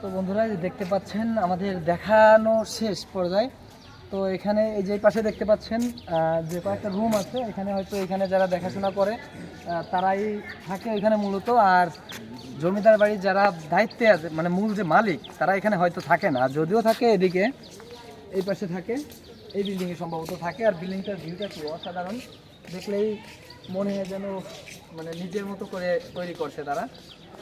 তো বন্ধুরা দেখতে পাচ্ছেন, আমাদের দেখানো শেষ পর্যায়ে। তো এখানে এই যে পাশে দেখতে পাচ্ছেন যে কয়েকটা রুম আছে, এখানে হয়তো এখানে যারা দেখাশোনা করে তারাই থাকে এখানে মূলত। আর জমিদার বাড়ির যারা দায়িত্বে আছে মানে মূল যে মালিক, তারা এখানে হয়তো থাকে না। যদিও থাকে এদিকে, এই পাশে থাকে, এই বিল্ডিংয়ে সম্ভবত থাকে। আর বিল্ডিংটার ভিউটা কি অসাধারণ। দেখলেই মনে হয় যেন মানে নিজের মতো করে তৈরি করছে তারা।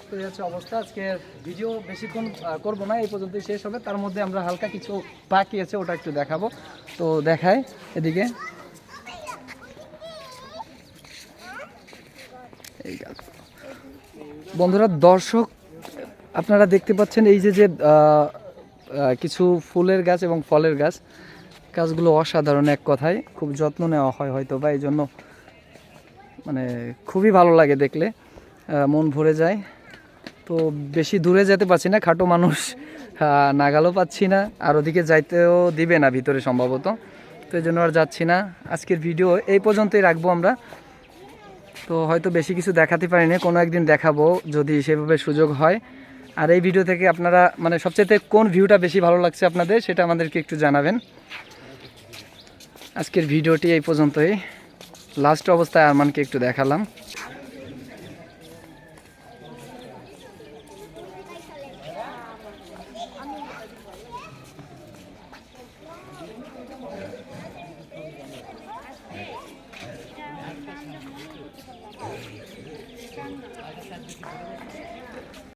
তো এই হচ্ছে অবস্থা। আজকে ভিডিও বেশিক্ষণ করব না, এই পর্যন্তই শেষ হবে। তার মধ্যে আমরা হালকা কিছু বাকি আছে, ওটা একটু দেখাবো। তো দেখায় এদিকে। এই। বন্ধুরা, দর্শক, আপনারা দেখতে পাচ্ছেন এই যে যে কিছু ফুলের গাছ এবং ফলের গাছ। গাছগুলো অসাধারণ এক কথায়। খুব যত্ন নেওয়া হয় হয়তো বা এই জন্য মানে খুবই ভালো লাগে দেখলে। মন ভরে যায়। তো বেশি দূরে যেতে পারছি না, খাটো মানুষ নাগালও পাচ্ছি না, আর ওদিকে যাইতেও দিবে না ভিতরে সম্ভবত। তো এই জন্য আর যাচ্ছি না। আজকের ভিডিও এই পর্যন্তই রাখব আমরা। তো হয়তো বেশি কিছু দেখাতে পারি না কোনো একদিন দেখাবো যদি সেভাবে সুযোগ হয়। আর এই ভিডিও থেকে আপনারা মানে সবচেয়ে কোন ভিউটা বেশি ভালো লাগছে আপনাদের, সেটা আমাদেরকে একটু জানাবেন। আজকের ভিডিওটি এই পর্যন্তই। লাস্ট অবস্থায় আরমানকে একটু দেখালাম। 私たちはこのまま帰ってきて、私たちは帰ってきて、私たちは帰ってきて、